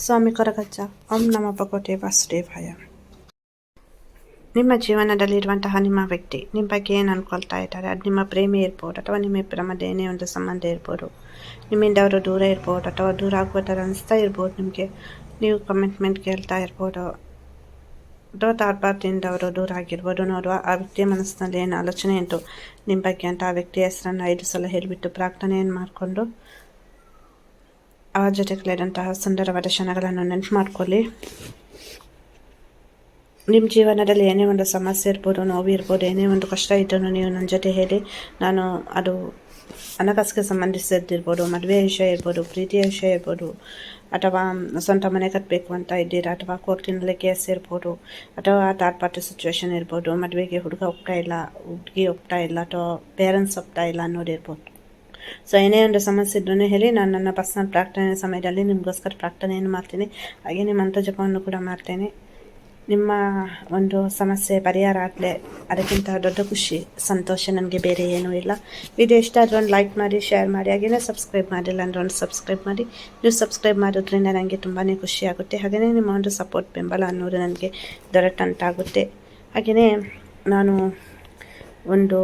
ಸ್ವಾಮಿ ಕೊರಗಜ್ಜ ಓಂ ನಮ ಭಗವತೆ ವಾಸುದೇವಾಯ ನಿಮ್ಮ ಜೀವನದಲ್ಲಿರುವಂತಹ ನಿಮ್ಮ ವ್ಯಕ್ತಿ ನಿಮ್ಮ ಬಗ್ಗೆ ಏನು ಅನ್ಕೊಳ್ತಾ ಇದ್ದಾರೆ ಅದು ನಿಮ್ಮ ಪ್ರೇಮಿ ಇರ್ಬೋದು ಅಥವಾ ನಿಮ್ಮ ಮಧ್ಯೆ ಏನೇ ಒಂದು ಸಂಬಂಧ ಇರ್ಬೋದು ನಿಮ್ಮಿಂದ ಅವರು ದೂರ ಇರ್ಬೋದು ಅಥವಾ ದೂರ ಆಗುವ ಥರ ಅನಿಸ್ತಾ ಇರ್ಬೋದು ನಿಮಗೆ ನೀವು ಕಮಿಟ್ಮೆಂಟ್ ಕೇಳ್ತಾ ಇರ್ಬೋದು ಅಥವಾ ತಾಡ್ಪಾರ್ದಿಂದ ಅವರು ದೂರ ಆಗಿರ್ಬೋದು ನೋಡುವ ಆ ವ್ಯಕ್ತಿಯ ಮನಸ್ಸಿನಲ್ಲಿ ಏನು ಆಲೋಚನೆ ಉಂಟು ನಿಮ್ಮ ಬಗ್ಗೆ ಅಂತ ಆ ವ್ಯಕ್ತಿಯ ಹೆಸರನ್ನು ಐದು ಸಲ ಹೇಳಿಬಿಟ್ಟು ಪ್ರಾರ್ಥನೆಯನ್ನು ಮಾಡಿಕೊಂಡು ಆ ಜೊತೆಗಳಿದಂತಹ ಸುಂದರವಾದ ಕ್ಷಣಗಳನ್ನು ನೆನಪು ಮಾಡ್ಕೊಳ್ಳಿ. ನಿಮ್ಮ ಜೀವನದಲ್ಲಿ ಏನೇ ಒಂದು ಸಮಸ್ಯೆ ಇರ್ಬೋದು, ನೋವು ಇರ್ಬೋದು, ಏನೇ ಒಂದು ಕಷ್ಟ ಇದ್ದರೂ ನೀವು ನನ್ನ ಜೊತೆ ಹೇಳಿ. ನಾನು ಅದು ಹಣಕಾಸಿಗೆ ಸಂಬಂಧಿಸಿದ್ದಿರ್ಬೋದು, ಮದುವೆ ವಿಷಯ ಇರ್ಬೋದು ಪ್ರೀತಿಯ ವಿಷಯ ಇರ್ಬೋದು, ಅಥವಾ ಸ್ವಂತ ಮನೆ ಕಟ್ಟಬೇಕು ಅಂತ ಇದ್ದೀರಾ, ಅಥವಾ ಕೋರ್ಟಿನಲ್ಲಿ ಕೇಸ್ ಇರ್ಬೋದು, ಅಥವಾ ಥರ್ಡ್ ಪಾರ್ಟಿ ಸಿಚುವೇಶನ್ ಇರ್ಬೋದು, ಮದುವೆಗೆ ಹುಡುಗ ಒಪ್ತಾ ಇಲ್ಲ, ಹುಡುಗಿ ಒಪ್ತಾ ಇಲ್ಲ, ಅಥವಾ ಪೇರೆಂಟ್ಸ್ ಒಪ್ತಾ ಇಲ್ಲ ಅನ್ನೋದಿರ್ಬೋದು ಸೊ ಏನೇ ಒಂದು ಸಮಸ್ಯೆ ಇದ್ರೂ ಹೇಳಿ ನಾನು ನನ್ನ ಪರ್ಸನಲ್ ಪ್ರಾರ್ಥನೆ ಸಮಯದಲ್ಲಿ ನಿಮಗೋಸ್ಕರ ಪ್ರಾರ್ಥನೆಯನ್ನು ಮಾಡ್ತೀನಿ. ಹಾಗೆಯೇ ನಿಮ್ಮ ಜಪವನ್ನು ಕೂಡ ಮಾಡ್ತೇನೆ. ನಿಮ್ಮ ಒಂದು ಸಮಸ್ಯೆ ಪರಿಹಾರ ಆಗಲೇ ಅದಕ್ಕಿಂತ ದೊಡ್ಡ ಖುಷಿ, ಸಂತೋಷ ನನಗೆ ಬೇರೆ ಏನೂ ಇಲ್ಲ. ವಿಡಿಯೋ ಇಷ್ಟ ಆದರೆ ಒಂದು ಲೈಕ್ ಮಾಡಿ ಶೇರ್ ಮಾಡಿ, ಹಾಗೆಯೇ ಸಬ್ಸ್ಕ್ರೈಬ್ ಮಾಡಿಲ್ಲ ಅಂದರೆ ಒಂದು ಸಬ್ಸ್ಕ್ರೈಬ್ ಮಾಡಿ. ನೀವು ಸಬ್ಸ್ಕ್ರೈಬ್ ಮಾಡೋದ್ರಿಂದ ನನಗೆ ತುಂಬಾ ಖುಷಿ ಆಗುತ್ತೆ. ಹಾಗೆಯೇ ನಿಮ್ಮ ಒಂದು ಸಪೋರ್ಟ್ ಬೆಂಬಲ ಅನ್ನೋದು ನನಗೆ ದೊರೆತಂತಾಗುತ್ತೆ ಹಾಗೆಯೇ ನಾನು ಒಂದು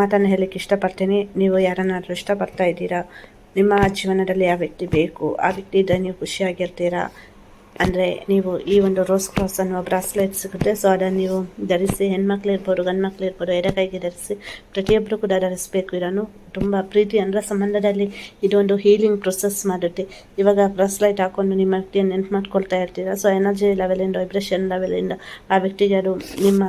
ಮಾತನ್ನು ಹೇಳಲಿಕ್ಕೆ ಇಷ್ಟಪಡ್ತೇನೆ. ನೀವು ಯಾರನ್ನಾದರೂ ಇಷ್ಟಪಡ್ತಾ ಇದ್ದೀರಾ? ನಿಮ್ಮ ಜೀವನದಲ್ಲಿ ಆ ವ್ಯಕ್ತಿ ಬೇಕು? ಆ ವ್ಯಕ್ತಿ ಇದ್ದರೆ ನೀವು ಖುಷಿಯಾಗಿರ್ತೀರಾ? ಅಂದರೆ ನೀವು ಈ ಒಂದು ರೋಸ್ ಕ್ರಾಸ್ ಅನ್ನುವ ಬ್ರಾಸ್ಲೆಟ್ ಸಿಗುತ್ತೆ ಸೊ ಅದನ್ನು ನೀವು ಧರಿಸಿ, ಹೆಣ್ಮಕ್ಳು ಇರ್ಬೋದು ಗಂಡು ಮಕ್ಳು ಇರ್ಬೋದು ಎಡಕೈಗೆ ಧರಿಸಿ ಪ್ರತಿಯೊಬ್ಬರು ಕೂಡ ಧರಿಸಬೇಕು. ಇದನ್ನು ತುಂಬ ಪ್ರೀತಿ ಅಂದರೆ ಸಂಬಂಧದಲ್ಲಿ ಇದೊಂದು ಹೀಲಿಂಗ್ ಪ್ರೊಸೆಸ್ ಮಾಡುತ್ತೆ. ಇವಾಗ ಬ್ರಾಸ್ಲೈಟ್ ಹಾಕೊಂಡು ನಿಮ್ಮ ವ್ಯಕ್ತಿಯನ್ನು ನೆನ್ಪು ಮಾಡ್ಕೊಳ್ತಾ ಇರ್ತೀರ? ಸೊ ಎನರ್ಜಿ ಲೆವೆಲಿಂದ ವೈಬ್ರೇಷನ್ ಲೆವೆಲಿಂದ ಆ ವ್ಯಕ್ತಿಗೆ ಅದು ನಿಮ್ಮ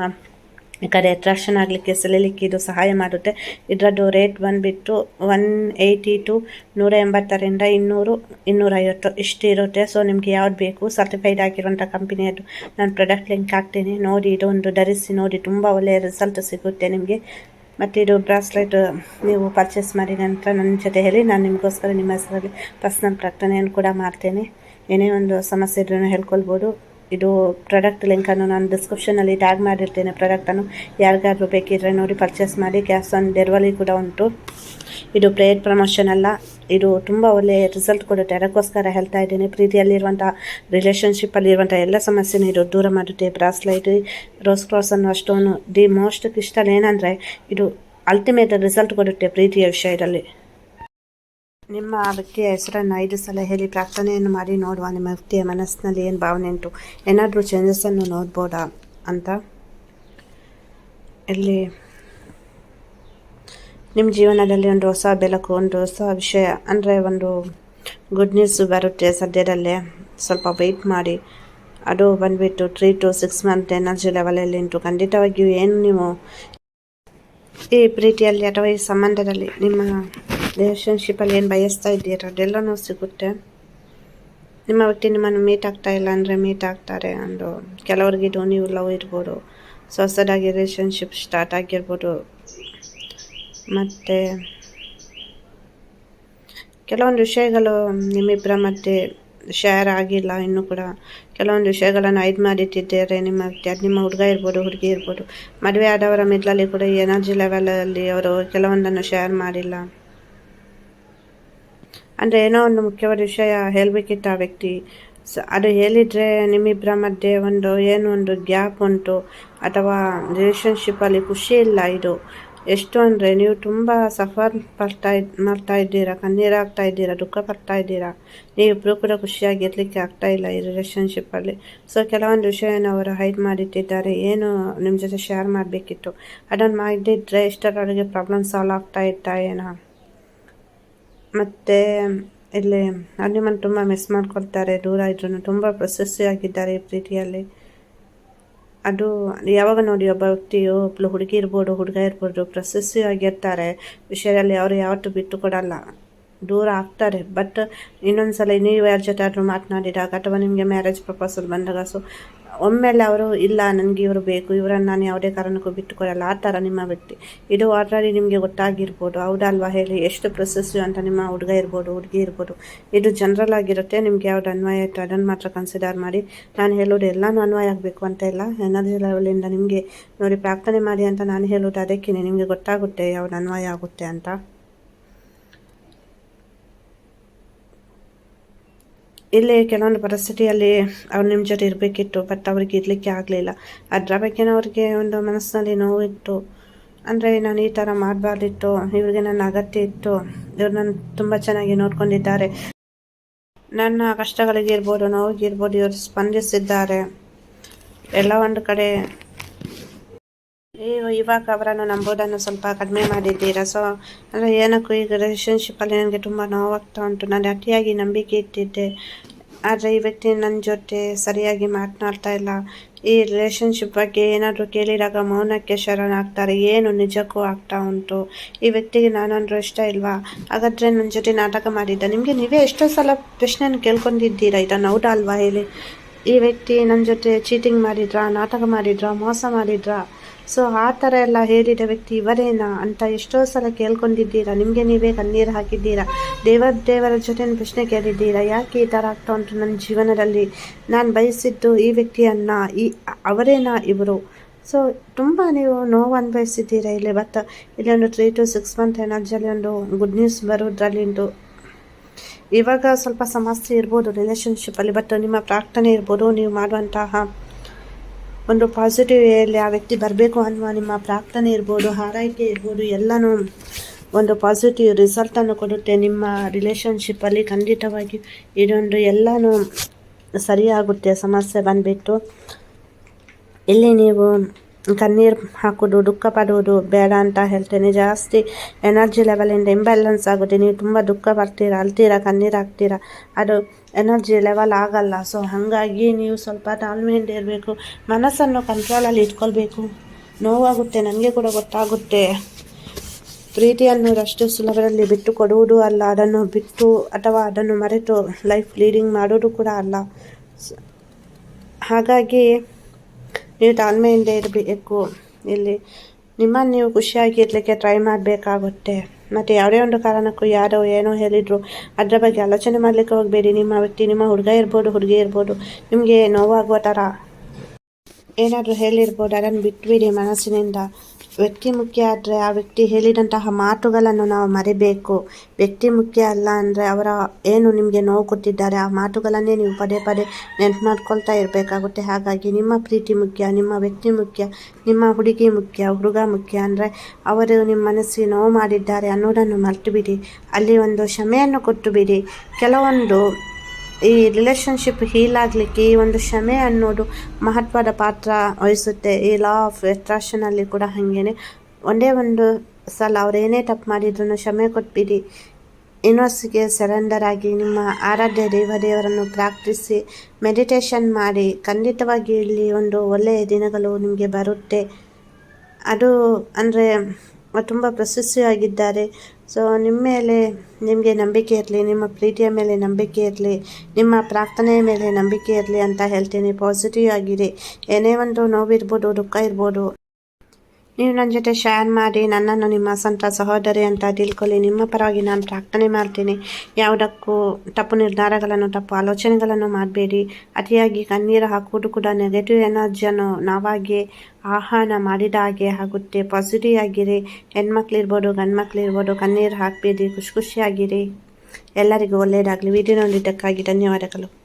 ಕಡೆ ಅಟ್ರಾಕ್ಷನ್ ಆಗಲಿಕ್ಕೆ ಸೆಳೆಯಲಿಕ್ಕೆ ಇದು ಸಹಾಯ ಮಾಡುತ್ತೆ. ಇದರದ್ದು ರೇಟ್ ಬಂದುಬಿಟ್ಟು ಒನ್ ಏಯ್ಟಿ ಟು ನೂರ ಎಂಬತ್ತರಿಂದ ಇನ್ನೂರು, ಇನ್ನೂರೈವತ್ತು ಇಷ್ಟು ಇರುತ್ತೆ. ಸೊ ನಿಮಗೆ ಯಾವ್ದು ಬೇಕು ಸರ್ಟಿಫೈಡ್ ಆಗಿರುವಂಥ ಅದು. ನಾನು ಪ್ರಾಡಕ್ಟ್ ಲಿಂಕ್ ಹಾಕ್ತೀನಿ. ನೋಡಿ, ಇದೊಂದು ಧರಿಸಿ ನೋಡಿ, ತುಂಬ ಒಳ್ಳೆಯ ರಿಸಲ್ಟ್ ಸಿಗುತ್ತೆ ನಿಮಗೆ. ಮತ್ತು ಇದು ಬ್ರಾಸ್ಲೆಟ್ ನೀವು ಪರ್ಚೇಸ್ ಮಾಡಿದ ನಂತರ ನನ್ನ ಜೊತೆ ಹೇಳಿ. ನಾನು ನಿಮಗೋಸ್ಕರ ನಿಮ್ಮ ಹೆಸರಲ್ಲಿ ಪರ್ಸ್ನಲ್ ಪ್ರಾರ್ಥನೆಯನ್ನು ಕೂಡ ಮಾಡ್ತೇನೆ. ಏನೇ ಒಂದು ಸಮಸ್ಯೆ ಇದ್ರೂ ಹೇಳ್ಕೊಳ್ಬೋದು. ಇದು ಪ್ರಾಡಕ್ಟ್ ಲಿಂಕನ್ನು ನಾನು ಡಿಸ್ಕ್ರಿಪ್ಷನಲ್ಲಿ ಟ್ಯಾಗ್ ಮಾಡಿರ್ತೇನೆ. ಪ್ರಾಡಕ್ಟನ್ನು ಯಾರಿಗಾದ್ರೂ ಬೇಕಿದ್ರೆ ನೋಡಿ ಪರ್ಚೇಸ್ ಮಾಡಿ. ಕ್ಯಾಶ್ ಆನ್ ಡೆಲಿವರಿ ಕೂಡ ಉಂಟು. ಇದು ಪ್ರೇಯರ್ ಪ್ರಮೋಷನ್ ಅಲ್ಲ. ಇದು ತುಂಬ ಒಳ್ಳೆಯ ರಿಸಲ್ಟ್ ಕೊಡುತ್ತೆ. ಅದಕ್ಕೋಸ್ಕರ ಹೇಳ್ತಾ ಇದ್ದೀನಿ. ಪ್ರೀತಿಯಲ್ಲಿರುವಂಥ ರಿಲೇಷನ್ಶಿಪ್ಪಲ್ಲಿರುವಂಥ ಎಲ್ಲ ಸಮಸ್ಯೆನೂ ಇದು ದೂರ ಮಾಡುತ್ತೆ. ಬ್ರಾಸ್ಲೈಟ್ ರೋಸ್ ಕ್ರಾಸ್ ಅನ್ನೋ ಅಷ್ಟೊಂದು ದಿ ಮೋಸ್ಟ್ ಕ್ರಿಸ್ಟಲ್ ಏನಂದರೆ ಇದು ಅಲ್ಟಿಮೇಟ್ ರಿಸಲ್ಟ್ ಕೊಡುತ್ತೆ ಪ್ರೀತಿಯ ವಿಷಯದಲ್ಲಿ. ನಿಮ್ಮ ವ್ಯಕ್ತಿಯ ಹೆಸರನ್ನು ಐದು ಸಲ ಹೇಳಿ ಪ್ರಾರ್ಥನೆಯನ್ನು ಮಾಡಿ ನೋಡುವ ನಿಮ್ಮ ವ್ಯಕ್ತಿಯ ಮನಸ್ಸಿನಲ್ಲಿ ಏನು ಭಾವನೆ ಉಂಟು? ಏನಾದರೂ ಚೇಂಜಸ್ಸನ್ನು ನೋಡ್ಬೋದಾ ಅಂತ? ಇಲ್ಲಿ ನಿಮ್ಮ ಜೀವನದಲ್ಲಿ ಒಂದು ಹೊಸ ಬೆಳಕು, ಒಂದು ಹೊಸ ವಿಷಯ, ಅಂದರೆ ಒಂದು ಗುಡ್ ನ್ಯೂಸ್ ಬರುತ್ತೆ ಸದ್ಯದಲ್ಲೇ. ಸ್ವಲ್ಪ ವೆಯ್ಟ್ ಮಾಡಿ. ಅದು ಬಂದುಬಿಟ್ಟು three to six month energy ಲೆವೆಲಲ್ಲಿ ಉಂಟು ಖಂಡಿತವಾಗಿಯೂ ಏನು ನೀವು ಈ ಪ್ರೀತಿಯಲ್ಲಿ ಅಥವಾ ಈ ಸಂಬಂಧದಲ್ಲಿ ನಿಮ್ಮ ರಿಲೇಷನ್ಶಿಪ್ಪಲ್ಲಿ ಏನು ಬಯಸ್ತಾ ಇದ್ದೀರಾ? ಅದೆಲ್ಲನೂ ಸಿಗುತ್ತೆ. ನಿಮ್ಮ ವ್ಯಕ್ತಿ ನಿಮ್ಮನ್ನು ಮೀಟ್ ಆಗ್ತಾ ಇಲ್ಲ ಅಂದರೆ ಮೀಟ್ ಆಗ್ತಾರೆ ಅಂದು. ಕೆಲವ್ರಿಗೆ ಇದು ನೀವು ಲವ್ ಇರ್ಬೋದು. ಸೊ ಹೊಸದಾಗಿ ರಿಲೇಷನ್ಶಿಪ್ ಸ್ಟಾರ್ಟ್ ಆಗಿರ್ಬೋದು. ಮತ್ತು ಕೆಲವೊಂದು ವಿಷಯಗಳು ನಿಮ್ಮಿಬ್ಬರ ಮಧ್ಯೆ ಶೇರ್ ಆಗಿಲ್ಲ ಇನ್ನೂ ಕೂಡ. ಕೆಲವೊಂದು ವಿಷಯಗಳನ್ನು ಐದು ಮಾಡಿಟ್ಟಿದ್ದಾರೆ. ನಿಮ್ಮ ಅದು ನಿಮ್ಮ ಹುಡುಗ ಇರ್ಬೋದು, ಹುಡುಗಿ ಇರ್ಬೋದು. ಮದುವೆ ಆದವರ ಮಿಡ್ಲಲ್ಲಿ ಕೂಡ ಎನರ್ಜಿ ಲೆವೆಲಲ್ಲಿ ಅವರು ಕೆಲವೊಂದನ್ನು ಶೇರ್ ಮಾಡಿಲ್ಲ. ಅಂದರೆ ಏನೋ ಒಂದು ಮುಖ್ಯವಾದ ವಿಷಯ ಹೇಳಬೇಕಿತ್ತು ಆ ವ್ಯಕ್ತಿ. ಸೊ, ಅದು ಹೇಳಿದರೆ ನಿಮ್ಮಿಬ್ಬರ ಮಧ್ಯೆ ಒಂದು ಏನು ಒಂದು ಗ್ಯಾಪ್ ಉಂಟು ಅಥವಾ ರಿಲೇಷನ್ಶಿಪ್ಪಲ್ಲಿ ಖುಷಿ ಇಲ್ಲ ಇದು? ಎಷ್ಟು ಅಂದರೆ ನೀವು ತುಂಬ ಸಫರ್ ಪಡ್ತಾ ಮಾಡ್ತಾ ಇದ್ದೀರಾ, ಕಣ್ಣೀರಾಗ್ತಾ ಇದ್ದೀರಾ, ದುಃಖ ಪಡ್ತಾ ಇದ್ದೀರಾ? ನೀವಿಬ್ಬರು ಕೂಡ ಖುಷಿಯಾಗಿರಲಿಕ್ಕೆ ಆಗ್ತಾ ಇಲ್ಲ ಈ ರಿಲೇಷನ್ಶಿಪ್ಪಲ್ಲಿ ಸೊ ಕೆಲವೊಂದು ವಿಷಯನ ಅವರು ಹೈಡ್ ಮಾಡಿಟ್ಟಿದ್ದಾರೆ. ಏನು ನಿಮ್ಮ ಜೊತೆ ಶೇರ್ ಮಾಡಬೇಕಿತ್ತು? ಅದನ್ನು ಮಾಡಿದ್ರೆ ಎಷ್ಟರೊಳಗೆ ಪ್ರಾಬ್ಲಮ್ ಸಾಲ್ವ್ ಆಗ್ತಾ ಇತ್ತಾ ಏನೋ? ಮತ್ತು ಇಲ್ಲಿ ನಿಮ್ಮನ್ನು ತುಂಬ ಮಿಸ್ ಮಾಡ್ಕೊಳ್ತಾರೆ. ದೂರ ಇದ್ರೂ ತುಂಬ ಪ್ರಶಸ್ತಿಯಾಗಿದ್ದಾರೆ ಈ ಪ್ರೀತಿಯಲ್ಲಿ. ಅದು ಯಾವಾಗ ನೋಡಿ ಒಬ್ಬ ವ್ಯಕ್ತಿಯು ಒಬ್ಬಳು ಹುಡುಗಿ ಇರ್ಬೋದು, ಹುಡುಗ ಇರ್ಬೋದು ಪ್ರಶಸ್ತಿಯಾಗಿರ್ತಾರೆ ವಿಷಯದಲ್ಲಿ ಅವರು ಯಾವತ್ತೂ ಬಿಟ್ಟು ಕೊಡಲ್ಲ. ದೂರ ಆಗ್ತಾರೆ. ಬಟ್ ಇನ್ನೊಂದು ಸಲ ನೀವು ಯಾರ ಜೊತೆ ಆದರೂ ಮಾತನಾಡಿದಾಗ ಅಥವಾ ನಿಮಗೆ ಮ್ಯಾರೇಜ್ ಪ್ರಪೋಸಲ್ ಬಂದಾಗ ಸೊ ಒಮ್ಮೆಲೆ ಅವರು, ಇಲ್ಲ, ನನಗೆ ಇವರು ಬೇಕು, ಇವರನ್ನು ನಾನು ಯಾವುದೇ ಕಾರಣಕ್ಕೂ ಬಿಟ್ಟುಕೊಡಲ್ಲ, ಆ ಥರ ನಿಮ್ಮ ವ್ಯಕ್ತಿ. ಇದು ಆಲ್ರೆಡಿ ನಿಮಗೆ ಗೊತ್ತಾಗಿರ್ಬೋದು ಹೌದಲ್ವಾ ಹೇಳಿ? ಎಷ್ಟು ಪ್ರೊಸೆಸ್ಸು ಅಂತ ನಿಮ್ಮ ಹುಡುಗ ಇರ್ಬೋದು, ಹುಡುಗಿ ಇರ್ಬೋದು. ಇದು ಜನರಲ್ ಆಗಿರುತ್ತೆ, ನಿಮ್ಗೆ ಯಾವ್ದು ಅನ್ವಯ ಇತ್ತು ಅದನ್ನು ಮಾತ್ರ ಕನ್ಸಿಡರ್ ಮಾಡಿ. ನಾನು ಹೇಳೋದು ಎಲ್ಲನೂ ಅನ್ವಯ ಆಗಬೇಕು ಅಂತ ಇಲ್ಲ. ಎನರ್ಜಿ ಲೆವೆಲಿಂದ ನಿಮಗೆ ನೋಡಿ ಪ್ರಾರ್ಥನೆ ಮಾಡಿ ಅಂತ ನಾನು ಹೇಳೋದು ಅದಕ್ಕೇ ನಿಮಗೆ ಗೊತ್ತಾಗುತ್ತೆ ಯಾವ್ದು ಅನ್ವಯ ಆಗುತ್ತೆ ಅಂತ. ಇಲ್ಲಿ ಕೆಲವೊಂದು ಪರಿಸ್ಥಿತಿಯಲ್ಲಿ ಅವ್ರು ನಿಮ್ಮ ಜೊತೆ ಇರಬೇಕಿತ್ತು ಬಟ್ ಅವ್ರಿಗೆ ಇರಲಿಕ್ಕೆ ಆಗಲಿಲ್ಲ. ಅದರ ಬಗ್ಗೆನೂ ಅವ್ರಿಗೆ ಒಂದು ಮನಸ್ಸಿನಲ್ಲಿ ನೋವಿತ್ತು. ಅಂದರೆ ನಾನು ಈ ಥರ ಮಾಡಬಾರ್ದಿತ್ತು, ಇವ್ರಿಗೆ ನನ್ನ ಅಗತ್ಯ ಇತ್ತು, ಇವ್ರು ನನ್ನ ತುಂಬ ಚೆನ್ನಾಗಿ ನೋಡ್ಕೊಂಡಿದ್ದಾರೆ. ನನ್ನ ಕಷ್ಟಗಳಿಗಿರ್ಬೋದು ನೋವಿಗಿರ್ಬೋದು ಇವರು ಸ್ಪಂದಿಸಿದ್ದಾರೆ. ಎಲ್ಲ ಒಂದು ಕಡೆ ನೀವು ಇವಾಗ ಅವರನ್ನು ನಂಬೋದನ್ನು ಸ್ವಲ್ಪ ಕಡಿಮೆ ಮಾಡಿದ್ದೀರಾ? ಸೊ ಅಂದರೆ ಏನಕ್ಕೂ ಈಗ ರಿಲೇಷನ್ಶಿಪ್ಪಲ್ಲಿ ನನಗೆ ತುಂಬ ನೋವಾಗ್ತಾ ಉಂಟು. ನಾನು ಅತಿಯಾಗಿ ನಂಬಿಕೆ ಇಟ್ಟಿದ್ದೆ. ಆದರೆ ಈ ವ್ಯಕ್ತಿ ನನ್ನ ಜೊತೆ ಸರಿಯಾಗಿ ಮಾತನಾಡ್ತಾ ಇಲ್ಲ. ಈ ರಿಲೇಷನ್ಶಿಪ್ ಬಗ್ಗೆ ಏನಾದರೂ ಕೇಳಿದಾಗ ಮೌನಕ್ಕೆ ಶರಣಾಗ್ತಾರೆ. ಏನು ನಿಜಕ್ಕೂ ಆಗ್ತಾ ಉಂಟು. ಈ ವ್ಯಕ್ತಿಗೆ ನಾನಂದ್ರೂ ಇಷ್ಟ ಇಲ್ವಾ? ಹಾಗಾದರೆ ನನ್ನ ಜೊತೆ ನಾಟಕ ಮಾಡಿದ್ದ. ನಿಮಗೆ ನೀವೇ ಎಷ್ಟೋ ಸಲ ಪ್ರಶ್ನೆಯನ್ನು ಕೇಳ್ಕೊಂಡಿದ್ದೀರಾ? ಇದನ್ನು ಹೌದಾ ಅಲ್ವಾ ಹೇಳಿ. ಈ ವ್ಯಕ್ತಿ ನನ್ನ ಜೊತೆ ಚೀಟಿಂಗ್ ಮಾಡಿದ್ರಾ, ನಾಟಕ ಮಾಡಿದ್ರಾ, ಮೋಸ ಮಾಡಿದ್ರಾ? ಸೊ ಆ ಥರ ಎಲ್ಲ ಹೇಳಿದ ವ್ಯಕ್ತಿ, ಇವರೇನಾ ಅಂತ ಎಷ್ಟೋ ಸಲ ಕೇಳ್ಕೊಂಡಿದ್ದೀರಾ? ನಿಮಗೆ ನೀವೇ ಕಣ್ಣೀರು ಹಾಕಿದ್ದೀರಾ? ದೇವರ ದೇವರ ಜೊತೆ ಪ್ರಶ್ನೆ ಕೇಳಿದ್ದೀರಾ? ಯಾಕೆ ಈ ಥರ ಆಗ್ತಾ ಉಂಟು ನನ್ನ ಜೀವನದಲ್ಲಿ? ನಾನು ಬಯಸಿದ್ದು ಈ ವ್ಯಕ್ತಿಯನ್ನು, ಈ ಅವರೇನಾ ಇವರು? ಸೊ ತುಂಬ ನೀವು ನೋವು ಅನುಭವಿಸಿದ್ದೀರಾ ಇಲ್ಲಿ? ಬಟ್ ಇಲ್ಲಿ ಒಂದು ತ್ರೀ ಟು ಸಿಕ್ಸ್ ಮಂತ್ ಎನರ್ಜಿಯಲ್ಲಿ ಒಂದು ಗುಡ್ ನ್ಯೂಸ್ ಬರೋದ್ರಲ್ಲಿ ಉಂಟು. ಇವಾಗ ಸ್ವಲ್ಪ ಸಮಸ್ಯೆ ಇರ್ಬೋದು ರಿಲೇಷನ್ಶಿಪ್ಪಲ್ಲಿ ಬಟ್ ನಿಮ್ಮ ಪ್ರಾರ್ಥನೆ ಇರ್ಬೋದು, ನೀವು ಮಾಡುವಂತಹ ಒಂದು ಪಾಸಿಟಿವ್ ವೇಯಲ್ಲಿ ಆ ವ್ಯಕ್ತಿ ಬರಬೇಕು ಅನ್ನುವ ನಿಮ್ಮ ಪ್ರಾರ್ಥನೆ ಇರ್ಬೋದು, ಹಾರೈಕೆ ಇರ್ಬೋದು, ಎಲ್ಲನೂ ಒಂದು ಪಾಸಿಟಿವ್ ರಿಸಲ್ಟನ್ನು ಕೊಡುತ್ತೆ. ನಿಮ್ಮ ರಿಲೇಷನ್ಶಿಪ್ಪಲ್ಲಿ ಖಂಡಿತವಾಗಿ ಇದೊಂದು ಎಲ್ಲನೂ ಸರಿಯಾಗುತ್ತೆ, ಸಮಸ್ಯೆ ಬಂದುಬಿಟ್ಟು. ಇಲ್ಲಿ ನೀವು ಕಣ್ಣೀರು ಹಾಕೋದು ದುಃಖ ಪಡುವುದು ಬೇಡ ಅಂತ ಹೇಳ್ತೇನೆ ಜಾಸ್ತಿ ಎನರ್ಜಿ ಲೆವೆಲಿಂದ ಇಂಬ್ಯಾಲೆನ್ಸ್ ಆಗುತ್ತೆ ನೀವು ತುಂಬ ದುಃಖ ಬರ್ತೀರಾ ಅಳ್ತೀರಾ ಕಣ್ಣೀರು ಹಾಕ್ತೀರಾ ಅದು ಎನರ್ಜಿ ಲೆವೆಲ್ ಆಗಲ್ಲ ಸೊ ಹಾಗಾಗಿ ನೀವು ಸ್ವಲ್ಪ ತಾಳ್ಮೆಯಿಂದ ಇರಬೇಕು ಮನಸ್ಸನ್ನು ಕಂಟ್ರೋಲಲ್ಲಿ ಇಟ್ಕೊಳ್ಬೇಕು ನೋವಾಗುತ್ತೆ ನನಗೆ ಕೂಡ ಗೊತ್ತಾಗುತ್ತೆ ಪ್ರೀತಿಯನ್ನು ಅಷ್ಟು ಸುಲಭದಲ್ಲಿ ಬಿಟ್ಟು ಕೊಡುವುದು ಅಲ್ಲ ಅದನ್ನು ಬಿಟ್ಟು ಅಥವಾ ಅದನ್ನು ಮರೆತು ಲೈಫ್ ಲೀಡಿಂಗ್ ಮಾಡೋದು ಕೂಡ ಅಲ್ಲ ಹಾಗಾಗಿ ನೀವು ತಾಳ್ಮೆಯಿಂದ ಇರಬೇಕು. ಇಲ್ಲಿ ನಿಮ್ಮನ್ನು ನೀವು ಖುಷಿಯಾಗಿ ಇರಲಿಕ್ಕೆ ಟ್ರೈ ಮಾಡಬೇಕಾಗುತ್ತೆ. ಮತ್ತು ಯಾವುದೇ ಒಂದು ಕಾರಣಕ್ಕೂ ಯಾರೋ ಏನೋ ಹೇಳಿದರು, ಅದರ ಬಗ್ಗೆ ಆಲೋಚನೆ ಮಾಡಲಿಕ್ಕೆ ಹೋಗಬೇಡಿ. ನಿಮ್ಮ ವ್ಯಕ್ತಿ, ನಿಮ್ಮ ಹುಡುಗ ಇರ್ಬೋದು, ಹುಡುಗಿ ಇರ್ಬೋದು, ನಿಮಗೆ ನೋವಾಗುವ ಥರ ಏನಾದರೂ ಹೇಳಿರ್ಬೋದು, ಅದನ್ನು ಬಿಟ್ಬಿಡಿ ಮನಸ್ಸಿನಿಂದ. ವ್ಯಕ್ತಿ ಮುಖ್ಯ ಆದರೆ ಆ ವ್ಯಕ್ತಿ ಹೇಳಿದಂತಹ ಮಾತುಗಳನ್ನು ನಾವು ಮರಿಬೇಕು. ವ್ಯಕ್ತಿ ಮುಖ್ಯ ಅಲ್ಲ ಅಂದರೆ ಅವರ ಏನು ನಿಮಗೆ ನೋವು ಕೊಟ್ಟಿದ್ದಾರೆ, ಆ ಮಾತುಗಳನ್ನೇ ನೀವು ಪದೇ ಪದೇ ನೆನ್ಪು ಮಾಡ್ಕೊಳ್ತಾ ಇರಬೇಕಾಗುತ್ತೆ. ಹಾಗಾಗಿ ನಿಮ್ಮ ಪ್ರೀತಿ ಮುಖ್ಯ, ನಿಮ್ಮ ವ್ಯಕ್ತಿ ಮುಖ್ಯ, ನಿಮ್ಮ ಹುಡುಗಿ ಮುಖ್ಯ, ಹುಡುಗ ಮುಖ್ಯ ಅಂದರೆ ಅವರು ನಿಮ್ಮ ಮನಸ್ಸಿಗೆ ನೋವು ಮಾಡಿದ್ದಾರೆ ಅನ್ನೋದನ್ನು ಮರೆತು ಬಿಡಿ. ಅಲ್ಲಿ ಒಂದು ಕ್ಷಮೆಯನ್ನು ಕೊಟ್ಟು ಬಿಡಿ. ಕೆಲವೊಂದು ಈ ರಿಲೇಷನ್ಶಿಪ್ ಹೀಲ್ ಆಗಲಿಕ್ಕೆ ಈ ಒಂದು ಕ್ಷಮೆ ಅನ್ನೋದು ಮಹತ್ವದ ಪಾತ್ರ ವಹಿಸುತ್ತೆ. ಈ ಲಾ ಆಫ್ ಅಟ್ರಾಕ್ಷನಲ್ಲಿ ಕೂಡ ಹಾಗೇನೆ. ಒಂದೇ ಒಂದು ಸಲ ಏನೇ ತಪ್ಪು ಮಾಡಿದ್ರು ಕ್ಷಮೆ ಕೊಟ್ಬಿಡಿ. ಯೂನಿವರ್ಸ್ಗೆ ಸರೆಂಡರ್ ಆಗಿ ನಿಮ್ಮ ಆರಾಧ್ಯ ದೇವದೇವರನ್ನು ಪ್ರಾರ್ಥಿಸಿ ಮೆಡಿಟೇಷನ್ ಮಾಡಿ, ಖಂಡಿತವಾಗಿ ಇಲ್ಲಿ ಒಂದು ಒಳ್ಳೆಯ ದಿನಗಳು ನಿಮಗೆ ಬರುತ್ತೆ. ಅದು ಅಂದರೆ ತುಂಬ ಪ್ರಶಸ್ತಿಯಾಗಿದ್ದಾರೆ. ಸೊ ನಿಮ್ಮ ಮೇಲೆ ನಿಮಗೆ ನಂಬಿಕೆ ಇರಲಿ, ನಿಮ್ಮ ಪ್ರೀತಿಯ ಮೇಲೆ ನಂಬಿಕೆ ಇರಲಿ, ನಿಮ್ಮ ಪ್ರಾರ್ಥನೆಯ ಮೇಲೆ ನಂಬಿಕೆ ಇರಲಿ ಅಂತ ಹೇಳ್ತೀನಿ. ಪಾಸಿಟಿವ್ ಆಗಿರಿ. ಏನೇ ಒಂದು ನೋವಿರ್ಬೋದು, ದುಃಖ ಇರ್ಬೋದು ನೀವು ನನ್ನ ಜೊತೆ ಶೇರ್ ಮಾಡಿ, ನನ್ನನ್ನು ನಿಮ್ಮ ಸ್ವಂತ ಸಹೋದರಿ ಅಂತ ತಿಳ್ಕೊಳ್ಳಿ. ನಿಮ್ಮ ಪರವಾಗಿ ನಾನು ಪ್ರಾರ್ಥನೆ ಮಾಡ್ತೀನಿ. ಯಾವುದಕ್ಕೂ ತಪ್ಪು ನಿರ್ಧಾರಗಳನ್ನು, ತಪ್ಪು ಆಲೋಚನೆಗಳನ್ನು ಮಾಡಬೇಡಿ. ಅತಿಯಾಗಿ ಕಣ್ಣೀರು ಹಾಕುವುದು ಕೂಡ ನೆಗೆಟಿವ್ ಎನರ್ಜಿಯನ್ನು ನಾವಾಗಿ ಆಹ್ವಾನ ಮಾಡಿದ ಹಾಗೆ ಆಗುತ್ತೆ. ಪಾಸಿಟಿವ್ ಆಗಿರಿ. ಹೆಣ್ಮಕ್ಳಿರ್ಬೋದು, ಗಂಡ್ಮಕ್ಳಿರ್ಬೋದು, ಕಣ್ಣೀರು ಹಾಕಬೇಡಿ. ಖುಷಿ ಖುಷಿಯಾಗಿರಿ. ಎಲ್ಲರಿಗೂ ಒಳ್ಳೆಯದಾಗಲಿ. ವಿಡಿಯೋ ನೋಡಿದ್ದಕ್ಕಾಗಿ ಧನ್ಯವಾದಗಳು.